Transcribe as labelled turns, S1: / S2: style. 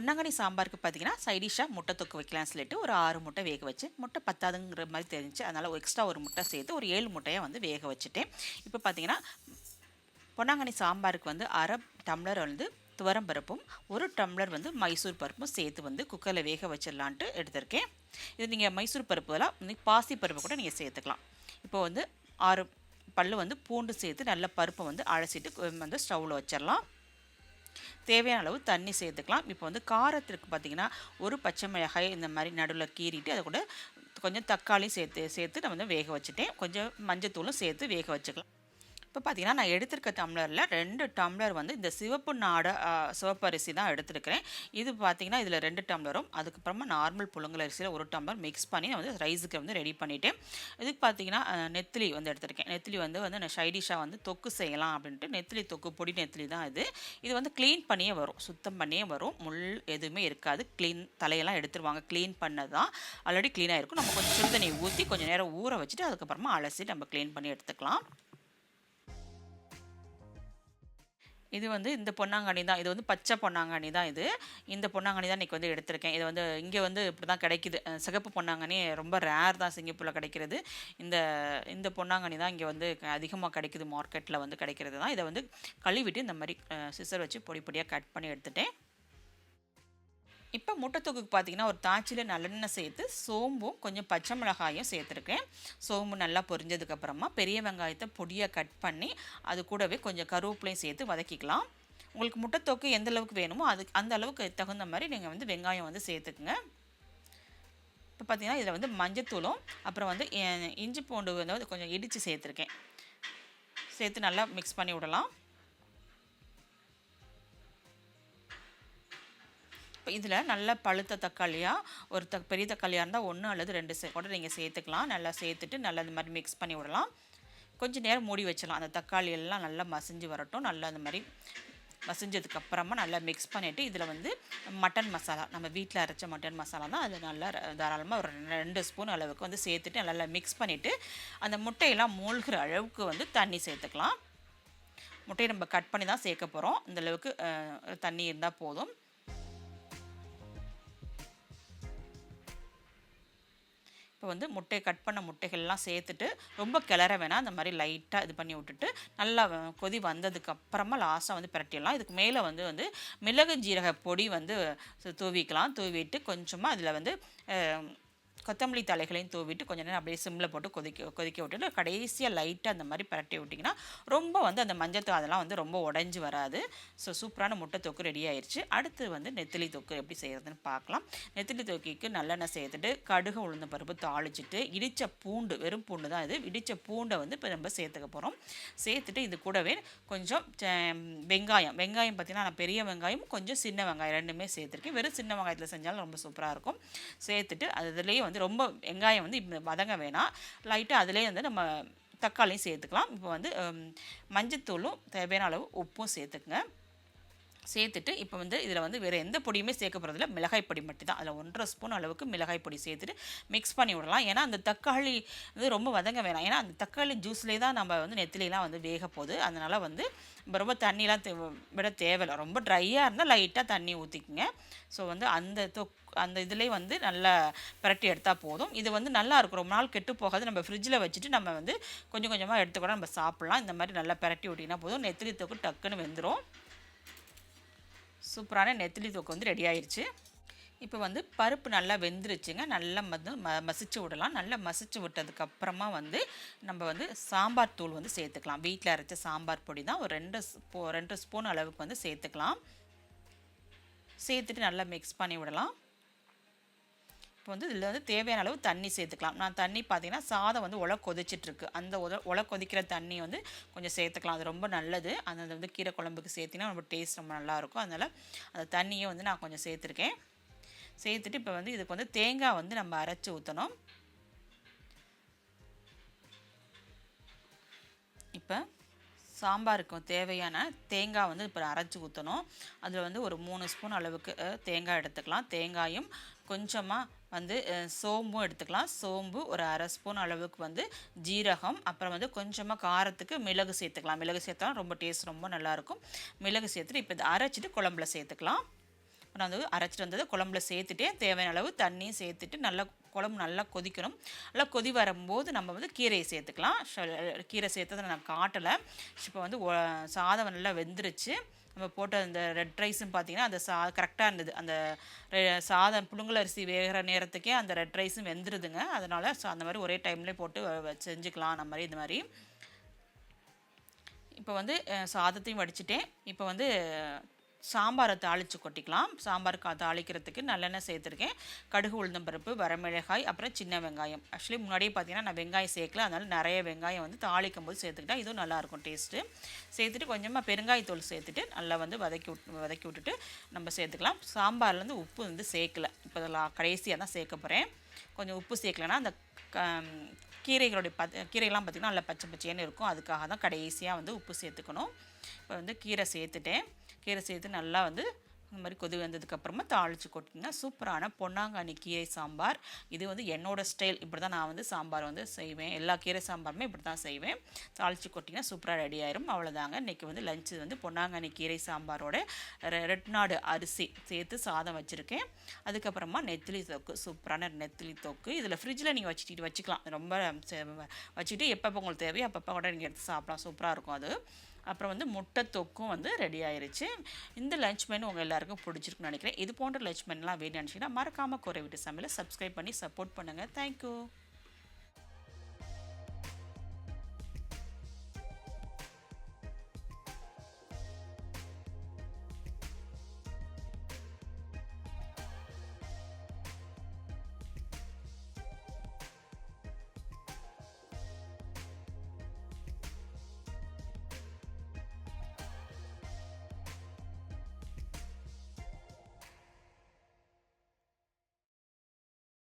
S1: பொன்னாங்கண்ணி சாம்பாருக்கு பார்த்தீங்கன்னா சைடிஷாக முட்டை தொக்கு வைக்கலாம்னு சொல்லிட்டு ஒரு ஆறு முட்டை வேக வச்சு முட்டை பத்தாதுங்கிற மாதிரி தெரிஞ்சு அதனால் எக்ஸ்ட்ரா ஒரு முட்டை சேர்த்து ஒரு ஏழு முட்டையை வந்து வேக வச்சுட்டேன். இப்போ பார்த்தீங்கன்னா பொன்னாங்கண்ணி சாம்பாருக்கு வந்து அரை டம்ளர் வந்து துவரம் பருப்பும் ஒரு டம்ளர் வந்து மைசூர் பருப்பும் சேர்த்து வந்து குக்கரில் வேக வச்சிடலான்ட்டு எடுத்திருக்கேன். இது நீங்கள் மைசூர் பருப்புலாம் இன்னைக்கு பாசி பருப்பு கூட நீங்கள் சேர்த்துக்கலாம். இப்போ வந்து ஆறு பல்லு வந்து பூண்டு சேர்த்து நல்ல பருப்பை வந்து அலசிட்டு வந்து ஸ்டவ்வில் வச்சிடலாம். தேவையான அளவு தண்ணி சேர்த்துக்கலாம். இப்போ வந்து காரத்திற்கு பார்த்தீங்கன்னா ஒரு பச்சை மிளகாய் இந்த மாதிரி நடுவில் கீறிட்டு அதை கூட கொஞ்சம் தக்காளி சேர்த்து சேர்த்து நான் வந்து வேக வச்சுட்டேன். கொஞ்சம் மஞ்சத்தூளும் சேர்த்து வேக வச்சுக்கலாம். இப்போ பார்த்தீங்கன்னா நான் எடுத்திருக்க டம்ளரில் ரெண்டு டம்ளர் வந்து இந்த சிவப்பு நாட சிவப்பரிசி தான் எடுத்திருக்கிறேன். இது பார்த்தீங்கன்னா இதில் ரெண்டு டம்ளரும் அதுக்கப்புறமா நார்மல் புழுங்கல் அரிசியில் ஒரு டம்ளர் மிக்ஸ் பண்ணி நான் வந்து ரைஸுக்கு வந்து ரெடி பண்ணிவிட்டேன் இதுக்கு பார்த்தீங்கன்னா நெத்திலி வந்து எடுத்திருக்கேன். நெத்திலி வந்து வந்து நான் ஷைடிஷாக வந்து தொக்கு செய்யலாம் அப்படின்ட்டு நெத்திலி தொக்கு பொடி நெத்திலி தான் இது. இது வந்து க்ளீன் பண்ணியே வரும் சுத்தம் பண்ணியே வரும். முள் எதுவுமே இருக்காது. க்ளீன் தலையெல்லாம் எடுத்துருவாங்க. க்ளீன் பண்ணது தான் ஆல்ரெடி க்ளீனாக இருக்கும் நம்ம கொஞ்சம் சுடுதண்ணி ஊற்றி கொஞ்சம் நேரம் ஊற வச்சுட்டு அதுக்கப்புறமா அலசி நம்ம க்ளீன் பண்ணி எடுத்துக்கலாம். இது வந்து இந்த பொன்னாங்கண்ணி தான். இது வந்து பச்சை பொன்னாங்கண்ணி தான் இது. இந்த பொன்னாங்கண்ணி தான் இன்றைக்கி வந்து எடுத்திருக்கேன். இது வந்து இங்கே வந்து இப்படி தான் கிடைக்குது சிகப்பு பொன்னாங்கண்ணி ரொம்ப ரேர் தான் சிங்கப்பூரில் கிடைக்கிறது. இந்த இந்த பொன்னாங்கண்ணி தான் இங்கே வந்து அதிகமாக கிடைக்குது மார்க்கெட்டில் வந்து கிடைக்கிறது தான். இதை வந்து கழுவிட்டு இந்த மாதிரி சிசர் வச்சு பொடி பொடியாக கட் பண்ணி எடுத்துட்டேன். இப்போ முட்டைத்தொகுக்கு பார்த்தீங்கன்னா ஒரு தாச்சியில் நல்லெண்ணெய் சேர்த்து சோம்பும் கொஞ்சம் பச்சை மிளகாயும் சேர்த்துருக்கேன். சோம்பு நல்லா பொரிஞ்சதுக்கப்புறமா பெரிய வெங்காயத்தை பொடியாக கட் பண்ணி அது கூடவே கொஞ்சம் கருவேப்பிலையும் சேர்த்து வதக்கிக்கலாம். உங்களுக்கு முட்டைத்தொக்கு எந்த அளவுக்கு வேணுமோ அதுக்கு அந்த அளவுக்கு தகுந்த மாதிரி நீங்கள் வந்து வெங்காயம் வந்து சேர்த்துக்குங்க. இப்போ பார்த்தீங்கன்னா இதில் வந்து மஞ்சத்தூளும் அப்புறம் வந்து இஞ்சி பூண்டு வந்து கொஞ்சம் இடித்து சேர்த்துருக்கேன். சேர்த்து நல்லா மிக்ஸ் பண்ணி விடலாம். இதில் நல்ல பழுத்த தக்காளியாக ஒரு த பெரிய தக்காளியாக இருந்தால் ஒன்று அல்லது ரெண்டு சே கூட நீங்கள் சேர்த்துக்கலாம். நல்லா சேர்த்துட்டு நல்லா இந்த மாதிரி மிக்ஸ் பண்ணி விடலாம். கொஞ்சம் நேரம் மூடி வச்சிடலாம். அந்த தக்காளி எல்லாம் நல்லா மசிஞ்சு வரட்டும். நல்லா அந்த மாதிரி மசிஞ்சதுக்கப்புறமா நல்லா மிக்ஸ் பண்ணிவிட்டு இதில் வந்து மட்டன் மசாலா நம்ம வீட்டில் அரைச்ச மட்டன் மசாலா தான். அது நல்லா தாராளமாக ஒரு ரெண்டு ஸ்பூன் அளவுக்கு வந்து சேர்த்துட்டு நல்லா மிக்ஸ் பண்ணிவிட்டு அந்த முட்டையெல்லாம் மூழ்கிற அளவுக்கு வந்து தண்ணி சேர்த்துக்கலாம். முட்டையை நம்ம கட் பண்ணி தான் சேர்க்க போகிறோம் இந்தளவுக்கு தண்ணி இருந்தால் போதும். இப்போ வந்து முட்டையை கட் பண்ண முட்டைகள்லாம் சேர்த்துட்டு ரொம்ப கிளற வேணாம். அந்த மாதிரி லைட்டாக இது பண்ணி விட்டுட்டு நல்லா கொதி வந்ததுக்கப்புறமா லாஸ்ட்டாக வந்து பிரட்டிடலாம். இதுக்கு மேலே வந்து வந்து மிளகு ஜீரக பொடி வந்து தூவிக்கலாம். தூவிட்டு கொஞ்சமாக அதில் வந்து கொத்தமல்லி தலைகளையும் தூவிட்டு கொஞ்சம் நேரம் அப்படியே சிம்மில் போட்டு கொதிக்க கொதிக்க விட்டுட்டு கடைசியாக லைட்டாக அந்த மாதிரி பரட்டி விட்டிங்கன்னா ரொம்ப வந்து அந்த மஞ்சத்தூள் அதெல்லாம் வந்து ரொம்ப உடஞ்சி வராது. ஸோ சூப்பரான முட்டை தொக்கு ரெடி ஆயிடுச்சு அடுத்து வந்து நெத்திலி தொக்கு எப்படி செய்கிறதுன்னு பார்க்கலாம். நெத்திலி தொக்கிக்கு நல்லெண்ணெய் சேர்த்துட்டு கடுகு உளுந்த பருப்பு தாளிச்சிட்டு இடித்த பூண்டு வெறும் பூண்டு தான் இது. இடித்த பூண்டை வந்து இப்போ நம்ம சேர்த்துக்க போகிறோம் சேர்த்துட்டு இது கூடவே கொஞ்சம் வெங்காயம். வெங்காயம் பார்த்திங்கன்னா நான் பெரிய வெங்காயம் கொஞ்சம் சின்ன வெங்காயம் ரெண்டுமே சேர்த்துருக்கேன். வெறும் சின்ன வெங்காயத்தில் செஞ்சாலும் ரொம்ப சூப்பராக இருக்கும். சேர்த்துட்டு அதுலேயே வந்து ரொம்ப வெங்காயம் வந்து வதங்க வேணாம். லைட்டாக அதிலே வந்து நம்ம தக்காளியும் சேர்த்துக்கலாம். இப்போ வந்து மஞ்சத்தூளும் தேவையான அளவு உப்பும் சேர்த்துக்குங்க. சேர்த்துட்டு இப்போ வந்து இதில் வந்து வேறு எந்த பொடியுமே சேர்க்க போகிறதில்ல மிளகாய் பொடி மட்டும் தான் அதில் ஒன்றரை ஸ்பூன் அளவுக்கு மிளகாய் பொடி சேர்த்துட்டு மிக்ஸ் பண்ணி விடலாம். ஏன்னா அந்த தக்காளி வந்து ரொம்ப வதங்க வேணாம். ஏன்னா அந்த தக்காளி ஜூஸ்லேயே தான் நம்ம வந்து நெத்திலாம் வந்து வேக போகுது. அதனால் வந்து ரொம்ப தண்ணிலாம் தே விட தேவையில்லை. ரொம்ப ட்ரையாக இருந்தால் லைட்டாக தண்ணி ஊற்றிக்குங்க ஸோ வந்து அந்த தொக் அந்த இதுலேயே வந்து நல்லா பிரட்டி எடுத்தால் போதும். இது வந்து நல்லா இருக்கும். ரொம்ப நாள் கெட்டு போகாது. நம்ம ஃப்ரிட்ஜில் வச்சுட்டு நம்ம வந்து கொஞ்சம் கொஞ்சமாக எடுத்துக்கூட நம்ம சாப்பிட்லாம். இந்த மாதிரி நல்லா பிரட்டி விட்டிங்கன்னா போதும். நெத்திலி தொக்கு டக்குன்னு வெந்துடும் சூப்பரான நெத்திலி தொக்கு வந்து ரெடி ஆயிடுச்சு இப்போ வந்து பருப்பு நல்லா வெந்துருச்சுங்க. நல்லா வந்து ம மசிச்சு விடலாம். நல்லா மசிச்சு விட்டதுக்கப்புறமா வந்து நம்ம வந்து சாம்பார் தூள் வந்து சேர்த்துக்கலாம். வீட்டில் அரைச்ச சாம்பார் பொடி தான் ஒரு ரெண்டு ஸ்பூ ரெண்டு ஸ்பூன் அளவுக்கு வந்து சேர்த்துக்கலாம். சேர்த்துட்டு நல்லா மிக்ஸ் பண்ணி விடலாம். இப்போ வந்து இதில் வந்து தேவையான அளவு தண்ணி சேர்த்துக்கலாம். நான் தண்ணி பார்த்தீங்கன்னா சாதம் வந்து உல கொதிச்சிட்ருக்கு. அந்த உத கொதிக்கிற தண்ணி வந்து கொஞ்சம் சேர்த்துக்கலாம். அது ரொம்ப நல்லது. அந்த வந்து கீரை குழம்புக்கு சேர்த்திங்கன்னா ரொம்ப டேஸ்ட் ரொம்ப நல்லாயிருக்கும் அதனால் அந்த தண்ணியை வந்து நான் கொஞ்சம் சேர்த்துருக்கேன். சேர்த்துட்டு இப்போ வந்து இதுக்கு வந்து தேங்காய் வந்து நம்ம அரைச்சி ஊற்றணும் இப்போ சாம்பாருக்கு தேவையான தேங்காய் வந்து இப்போ அரைச்சி ஊற்றணும் அதில் வந்து ஒரு மூணு ஸ்பூன் அளவுக்கு தேங்காய் எடுத்துக்கலாம். தேங்காயும் கொஞ்சமாக வந்து சோம்பும் எடுத்துக்கலாம். சோம்பு ஒரு அரை ஸ்பூன் அளவுக்கு வந்து ஜீரகம். அப்புறம் வந்து கொஞ்சமாக காரத்துக்கு மிளகு சேர்த்துக்கலாம். மிளகு சேர்த்தாலும் ரொம்ப டேஸ்ட் ரொம்ப நல்லாயிருக்கும். மிளகு சேர்த்துட்டு இப்போ இதை அரைச்சிட்டு குழம்புல சேர்த்துக்கலாம். நான் வந்து அரைச்சிட்டு வந்தது குழம்புல சேர்த்துட்டே தேவையான அளவு தண்ணியும் சேர்த்துட்டு நல்லா குழம்பு நல்லா கொதிக்கணும். நல்லா கொதி வரும்போது நம்ம வந்து கீரையை சேர்த்துக்கலாம். கீரை சேர்த்ததை நான் காட்டலை. இப்போ வந்து சாதம் நல்லா வெந்துருச்சு. நம்ம போட்ட அந்த ரெட் ரைஸும் பார்த்தீங்கன்னா அந்த சா கரெக்டாக இருந்தது. அந்த ரெ- சாதம் புழுங்கல் அரிசி வேகிற நேரத்துக்கே அந்த ரெட் ரைஸும் வெந்துருதுங்க. அதனால் ஸோ அந்த மாதிரி ஒரே டைம்லேயே போட்டு செஞ்சுக்கலாம் அந்த மாதிரி இந்த மாதிரி. இப்போ வந்து சாதத்தையும் வடிச்சிட்டேன். இப்போ வந்து சாம்பாரை தாளித்து கொட்டிக்கலாம். சாம்பார் கா தாளிக்கிறதுக்கு நல்லெண்ணெய் சேர்த்துருக்கேன். கடுகு உளுந்தம்பருப்பு வரமிளகாய் அப்புறம் சின்ன வெங்காயம். ஆக்சுவலி முன்னாடியே பார்த்தீங்கன்னா நான் வெங்காயம் சேர்க்கல. அதனால் நிறைய வெங்காயம் வந்து தாளிக்கும் போது சேர்த்துக்கிட்டா இதுவும் நல்லாயிருக்கும் டேஸ்ட்டு. சேர்த்துட்டு கொஞ்சமாக பெருங்காயத்தூள் சேர்த்துட்டு நல்லா வந்து வதக்கி விட் வதக்கி விட்டுட்டு நம்ம சேர்த்துக்கலாம். சாம்பார்லேருந்து உப்பு வந்து சேர்க்கல. இப்போ இதெல்லாம் கடைசியாக தான் சேர்க்க போகிறேன் கொஞ்சம் உப்பு சேர்க்கலன்னா அந்த க- கீரைகளுடைய பத் கீரைலாம் பார்த்திங்கன்னா நல்லா பச்சை பச்சைன்னு இருக்கும். அதுக்காக தான் கடைசியாக வந்து உப்பு சேர்த்துக்கணும். இப்போ வந்து கீரை சேர்த்துட்டேன். கீரை சேர்த்து நல்லா வந்து இந்த மாதிரி கொதி வந்ததுக்கப்புறமா தாளித்து கொட்டிங்கன்னா சூப்பரான பொன்னாங்கண்ணி கீரை சாம்பார். இது வந்து என்னோடய ஸ்டைல் இப்படி தான் நான் வந்து சாம்பார் வந்து செய்வேன். எல்லா கீரை சாம்பாருமே இப்படி தான் செய்வேன். தாளித்து கொட்டிங்கன்னா சூப்பராக ரெடி ஆயிரும். அவ்வளோதாங்க இன்றைக்கி வந்து லஞ்சு வந்து பொன்னாங்கண்ணி கீரை சாம்பாரோட ரெ- ரெட்நாடு அரிசி சேர்த்து சாதம் வச்சுருக்கேன். அதுக்கப்புறமா நெத்திலி தொக்கு சூப்பரான நெத்திலி தொக்கு. இதில் ஃப்ரிட்ஜில் நீங்கள் வச்சுக்கிட்டு வச்சுக்கலாம். ரொம்ப சே- எப்பப்போ உங்களுக்கு தேவையோ அப்பப்போ கூட நீங்கள் எடுத்து சாப்பிடலாம். சூப்பராக இருக்கும் அது. அப்புறம் வந்து முட்டை தொக்கும் வந்து ரெடி ஆயிருச்சு. இந்த லஞ்ச் மெனு உங்கள் எல்லாருக்கும் பிடிச்சிருக்குன்னு நினைக்கிறேன். இது போன்ற லஞ்ச் மெனுலாம் வேணும்னு நினச்சிங்கன்னா மறக்காமல் குறை வீட்டு சமையலை சப்ஸ்கிரைப் பண்ணி சப்போர்ட் பண்ணுங்கள் தேங்க்யூ